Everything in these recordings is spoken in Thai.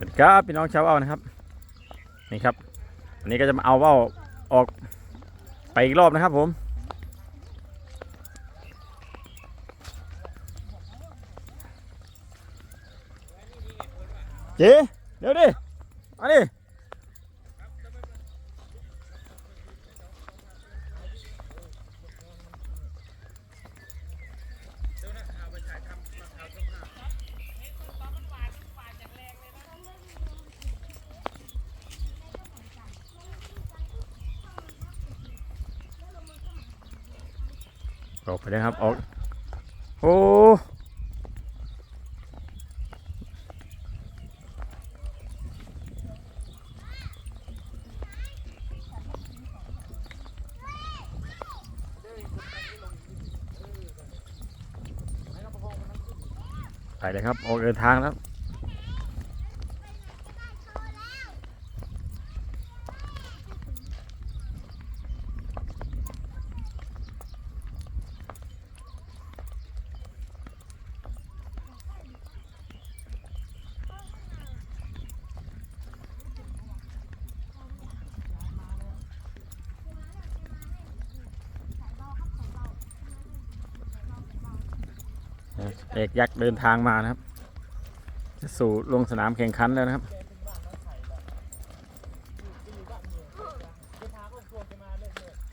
สวัสดีครับพี่น้องชาวเอานะครับ นี่ครับวันนี้ก็จะมาเอาว่าออกไปอีกรอบนะครับผม เจ๊เดี๋ยวดิมาดิ ออกไปเลยครับออก โอ้ไปเลยครับ ออกเดินทางแล้ว เอกยักษ์เดินทางมานะครับ จะสู่ลงสนามแข่งขันแล้วนะครับ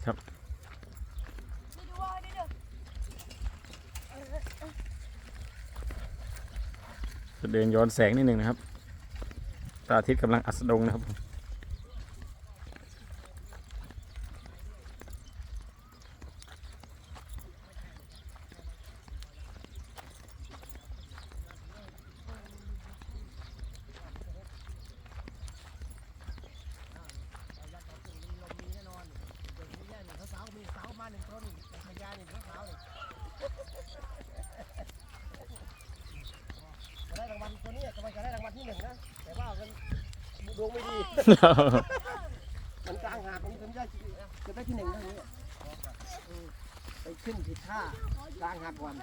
ครับจะเดินย้อนแสงนิดหนึ่งนะครับพระอาทิตย์กำลังอัสดงนะครับ สาวมีสาวมาหนึ่งคนพยานหนึ่งสาวเลยจะได้รางวัลตัวนี้กำลังจะได้รางวัลที่หนึ่งนะ แต่ว่ามัน ดวงไม่ดี มันกลางหาดตรงนี้ผมจะจะได้ที่หนึ่งเท่านี้อืมไปขึ้นผิดท่ากลางหาดวัน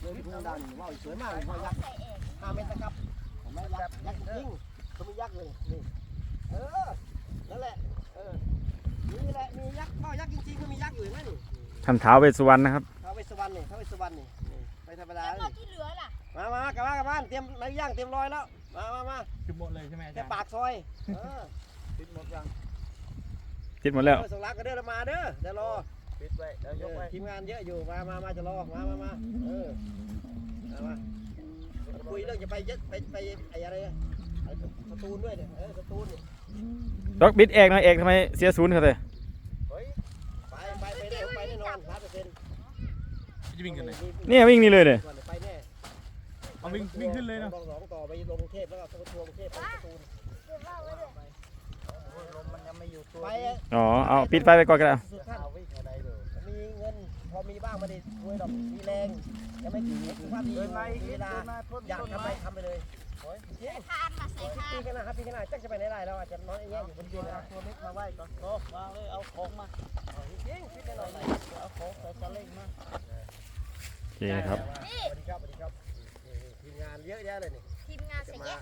เลยที่พุ่งดาวนี่ว่าวสวยมากเลยว่าวยักษ์ห้าเมตรนะครับเห็นไหมยักษ์ยักษ์จริงเขามียักษ์เลยนี่เออนั่นแหละเออนี่แหละมียักษ์ว่าวยักษ์จริงๆก็มียักษ์อยู่เห็นไหมนี่ท่านท้าวเวสสุวรรณนะครับท้าวเวสสวรรณนี่ท้าวเวสสวรรณนี่นี่ไปธรรมดาแล้วเลพวยกที่เหลือล่ะ มามากลับบ้านกลับบ้านเตรียมในย่างเตรียมรอยแล้ว มามามาคือหมดเลยใช่ไหมอาแค่จารย์ปากซอยเออปิดหมดยังติดหมดแล้ว เออส่งรักกันเด้อแล้วมาเด้อเดี๋ยวรอปิดไว้แล้วยกเอไว้อทีมงานเยอะอยู่มามามาจะรอมามามาเออมามาคุยเรื่องจะไปเยอะไปไปไอ้อะไรอะไอ้สตูนด้วยเนี่ยเออสตูนนี่ดอกบิดเอกนะเอกทำไมเสียศูนย์เขาเลยเฮ้ยไปไปไปแน่ไปแน่นอนร้อยเปอร์เซ็นต์จะวิ่งกันเลยเนี่ยวิ่งนี่เลยเนี่ยไปแน่ เอาวิ่งวิ่งขึ้นเลยเนาะลองสองต่อไปลงกรุงเทพแล้วก็ทัวร์กรุงเทพไปสตูนเก็บว่าไว้ด้วยลมมันยังไม่อยู่ตัวไปอ๋อเอาปิดไฟไปก่อนก็ได้สุดท่านเอาวิ่งอะไรดูมีเงินพอมีบ้างไม่ได้รวยหรอกมีแรงยังไม่ถึงสุขภาพดีอยู่มีเวลาอยากทำไปทำไปเลยจริงทานมาใส่ทาปีนกันนะครับปีกันนะจักจะไปไหนได้เราอาจจะนอนอย่างเงี้ยอยู่บนเตียงนะตัวเล็กมาไหว้ก่อนโตมาเลยเอาของมาจริงคิดได้หน่อยเอาของใส่ซาเล้งมาโอเคครับสวัสดีครับสวัสดีครับ เยอะแยะเลยนี่ทีมงานเสียเยอะ